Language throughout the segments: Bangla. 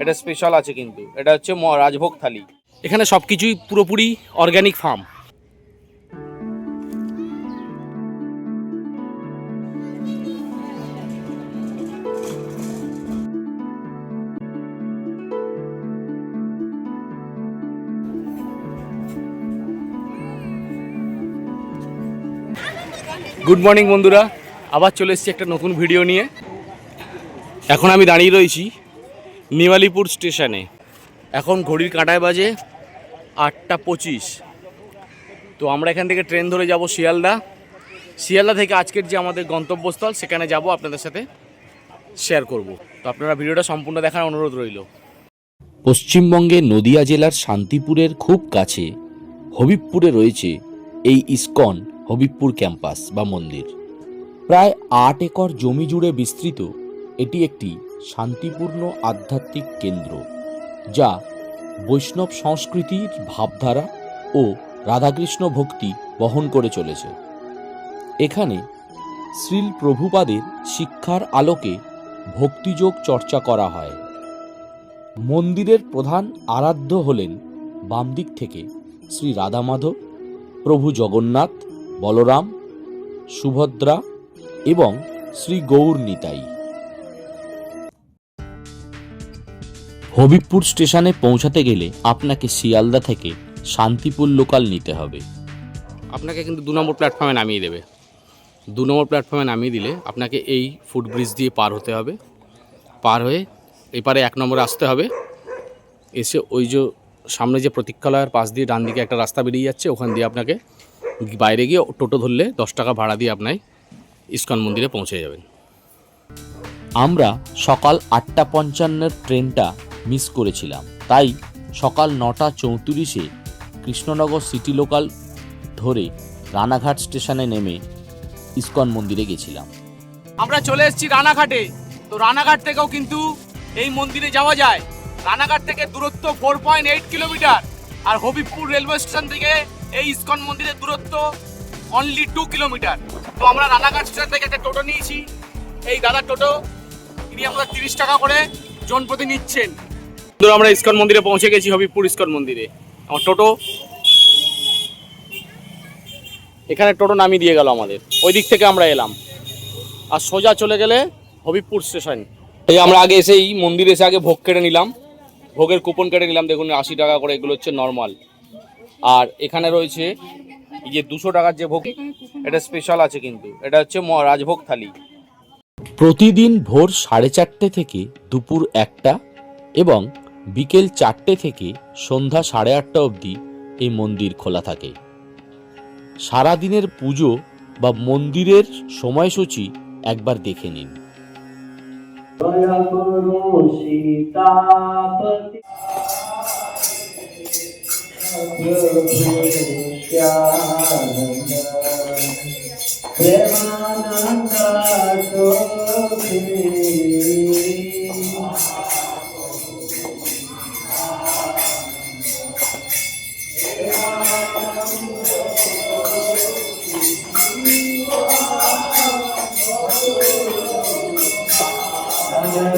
এটা স্পেশাল আছে কিন্তু। এটা হচ্ছে রাজভোগ থালি। এখানে সব কিছুই পুরোপুরি অর্গ্যানিক ফার্ম গুড মর্নিং বন্ধুরা। আবার চলে এসেছি একটা নতুন ভিডিও নিয়ে। এখন আমি দাঁড়িয়ে রয়েছি নিওয়ালিপুর স্টেশনে। এখন ঘড়ির কাঁটায় বাজে আটটা পঁচিশ। তো আমরা এখান থেকে ট্রেন ধরে যাব শিয়ালদা। শিয়ালদা থেকে আজকের যে আমাদের গন্তব্যস্থল, সেখানে যাব আপনাদের সাথে শেয়ার করব। তো আপনারা ভিডিওটা সম্পূর্ণ দেখার অনুরোধ রইল। পশ্চিমবঙ্গে নদিয়া জেলার শান্তিপুরের খুব কাছে হবিবপুরে রয়েছে এই ইস্কন হবিবপুর ক্যাম্পাস বা মন্দির। প্রায় আট একর জমি জুড়ে বিস্তৃত এটি একটি শান্তিপূর্ণ আধ্যাত্মিক কেন্দ্র, যা বৈষ্ণব সংস্কৃতির ভাবধারা ও রাধাকৃষ্ণ ভক্তি বহন করে চলেছে। এখানে শ্রীল প্রভুপাদের শিক্ষার আলোকে ভক্তিযোগ চর্চা করা হয়। মন্দিরের প্রধান আরাধ্য হলেন বাম দিক থেকে শ্রী রাধামাধব, প্রভু জগন্নাথ, বলরাম, সুভদ্রা এবং শ্রী গৌর নিতাই। হবিবপুর স্টেশনে পৌঁছাতে গেলে আপনাকে শিয়ালদা থেকে শান্তিপুর লোকাল নিতে হবে। আপনাকে কিন্তু দু নম্বর প্ল্যাটফর্মে নামিয়ে দেবে। দু নম্বর প্ল্যাটফর্মে নামিয়ে দিলে আপনাকে এই ফুটব্রিজ দিয়ে পার হতে হবে। পার হয়ে এপারে এক নম্বরে আসতে হবে। এসে ওই যে সামনে যে প্রতীক্ষালয়ের পাশ দিয়ে ডান দিকে একটা রাস্তা বেরিয়ে যাচ্ছে ওখান দিয়ে আপনাকে বাইরে গিয়ে টোটো ধরলে দশ টাকা ভাড়া দিয়ে আপনার ইস্কন মন্দিরে পৌঁছে যাবেন। আমরা সকাল আটটা পঞ্চান্নের ট্রেনটা মিস করেছিলাম। তাই সকাল নটা চৌত্রিশে কৃষ্ণনগর সিটি লোকাল ধরে রানাঘাট স্টেশনে নেমে ইস্কন মন্দিরে গেছিলাম। আমরা চলে এসেছি রানাঘাটে। তো রানাঘাট থেকেও কিন্তু এই মন্দিরে যাওয়া যায়। রানাঘাট থেকে দূরত্ব ফোর পয়েন্ট এইট কিলোমিটার আর হবিবপুর রেলওয়ে স্টেশন থেকে এই ইস্কন মন্দিরের দূরত্ব অনলি টু কিলোমিটার তো আমরা রানাঘাট স্টেশন থেকে একটা টোটো নিয়েছি। এই দাদা টোটো, তিনি আমরা তিরিশ টাকা করে জন প্রতি নিচ্ছেন। আমরা ইস্কন মন্দিরে পৌঁছে গেছি, হবিবপুর ইস্কন মন্দিরে। আমার টোটো। এখানে টোটো নামিয়ে দিয়ে গেল আমাদের। ওই দিক থেকে আমরা এলাম। আর সোজা চলে গেলে হবিবপুর স্টেশন। এই আমরা আগে এসেই মন্দিরে এসে আগে ভোগ কেটে নিলাম। ভোগের কুপন কেটে নিলাম, দেখুন আশি টাকা করে, এগুলো হচ্ছে নর্মাল আর এখানে রয়েছে যে দুশো টাকার যে ভোগ, এটা স্পেশাল আছে কিন্তু। এটা হচ্ছে রাজভোগ থালি। প্রতিদিন ভোর সাড়ে চারটে থেকে দুপুর একটা এবং বিকেল চারটে থেকে সন্ধ্যা সাড়ে আটটা অবধি এই মন্দির খোলা থাকে। সারাদিনের পুজো বা মন্দিরের সময়সূচি একবার দেখে নিন। প্রেমানন্দ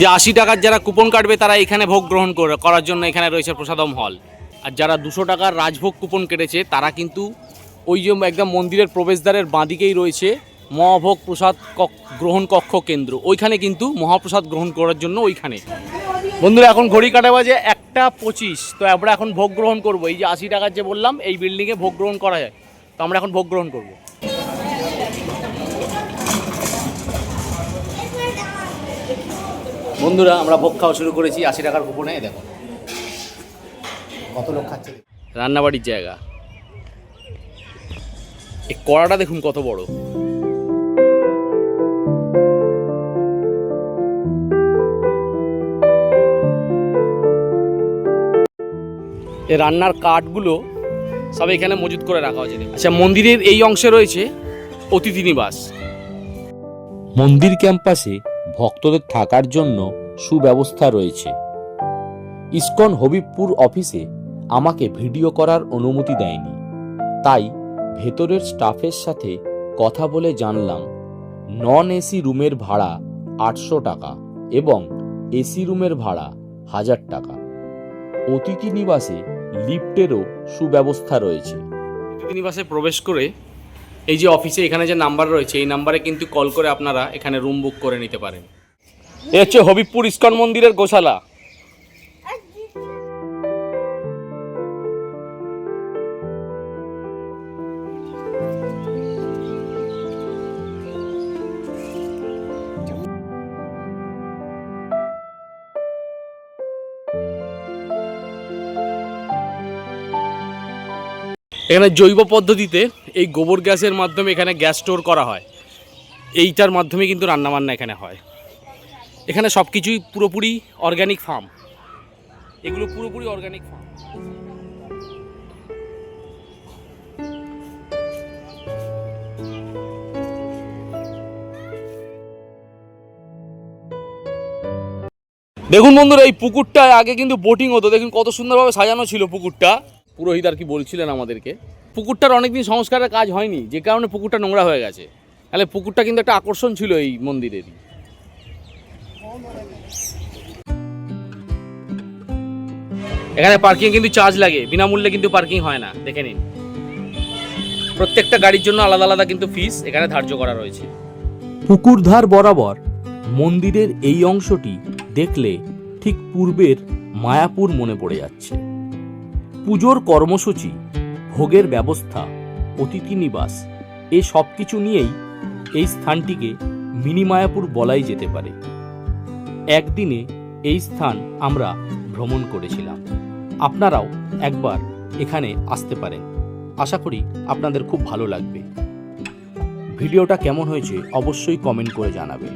যে আশি টাকার যারা কুপন কাটবে, তারা এখানে ভোগ গ্রহণ করার জন্য এখানে রয়েছে প্রসাদম হল। আর যারা দুশো টাকার রাজভোগ কুপন কেটেছে, তারা কিন্তু ওই যে একদম মন্দিরের প্রবেশদ্বারের বাঁদিকেই রয়েছে, মহাভোগ প্রসাদ গ্রহণ কক্ষ কেন্দ্র। ওইখানে কিন্তু মহাপ্রসাদ গ্রহণ করার জন্য ওইখানে। বন্ধুরা, এখন ঘড়ি কাটা বাজে একটা পঁচিশ। তো আমরা এখন ভোগ গ্রহণ করব। এই যে আশি টাকার যে বললাম, এই বিল্ডিংয়ে ভোগ গ্রহণ করা যায়। তো আমরা এখন ভোগ গ্রহণ করব। বন্ধুরা, আমরা ভোগ খাওয়া শুরু করেছি। আশি টাকার কুপনে দেখো। কত লোক খাচ্ছে? রান্নাবাড়ির জায়গা। এই কড়াটা দেখুন কত বড়। এই রান্নার কাঠগুলো সব এখানে মজুত করে রাখা হয়েছে। আচ্ছা মন্দিরের এই অংশে রয়েছে অতিথি নিবাস। মন্দির ক্যাম্পাসে ভক্তদের থাকার জন্য সুব্যবস্থা রয়েছে। ইসকন হবিবপুর অফিসে আমাকে ভিডিও করার অনুমতি দেয়নি। তাই ভেতরের স্টাফের সাথে কথা বলে জানলাম, নন এসি রুমের ভাড়া আটশো টাকা এবং এসি রুমের ভাড়া হাজার টাকা। অতিথি নিবাসে লিফটেরও সুব্যবস্থা রয়েছে। অতিথি প্রবেশ করে এই যে অফিসে এখানে যে নাম্বার রয়েছে এই নাম্বারে কিন্তু কল করে আপনারা এখানে রুম বুক করে নিতে পারেন। এ হচ্ছে হবিবপুর ইস্কন মন্দিরের গোশালা। এখানে জৈব পদ্ধতিতে এই গোবর গ্যাসের মাধ্যমে এখানে গ্যাস স্টোর করা হয়। এইটার মাধ্যমে কিন্তু রান্নাবান্না এখানে হয়। এখানে সব কিছুই পুরোপুরি অর্গানিক ফার্ম এগুলো পুরোপুরি অর্গানিক ফার্ম দেখুন বন্ধুরা, এই পুকুরটা আগে কিন্তু বোটিং হতো। দেখুন কত সুন্দরভাবে সাজানো ছিল পুকুরটা। পুরোহিত আর কি বলছিলেন আমাদেরকে, পুকুরটার অনেকদিন সংস্কারের কাজ হয়নি, যে কারণে পুকুরটা নোংরা হয়ে গেছে। তাহলে পুকুরটা কিন্তু একটা আকর্ষণ ছিল এই মন্দিরেরই। এখানে পার্কিং কিন্তু চার্জ লাগে, বিনামূল্যে কিন্তু পার্কিং হয় না, দেখে নিন। প্রত্যেকটা গাড়ির জন্য আলাদা আলাদা কিন্তু ফিস এখানে ধার্য করা রয়েছে। পুকুরধার বরাবর মন্দিরের এই অংশটি দেখলে ঠিক পূর্বের মায়াপুর মনে পড়ে যাচ্ছে। পুজোর কর্মসূচি, ভোগের ব্যবস্থা, অতিথি নিবাস, এ সব কিছু নিয়েই এই স্থানটিকে মিনি মায়াপুর বলাই যেতে পারে। একদিনে এই স্থান আমরা ভ্রমণ করেছিলাম। আপনারাও একবার এখানে আসতে পারেন। আশা করি আপনাদের খুব ভালো লাগবে। ভিডিওটা কেমন হয়েছে অবশ্যই কমেন্ট করে জানাবেন।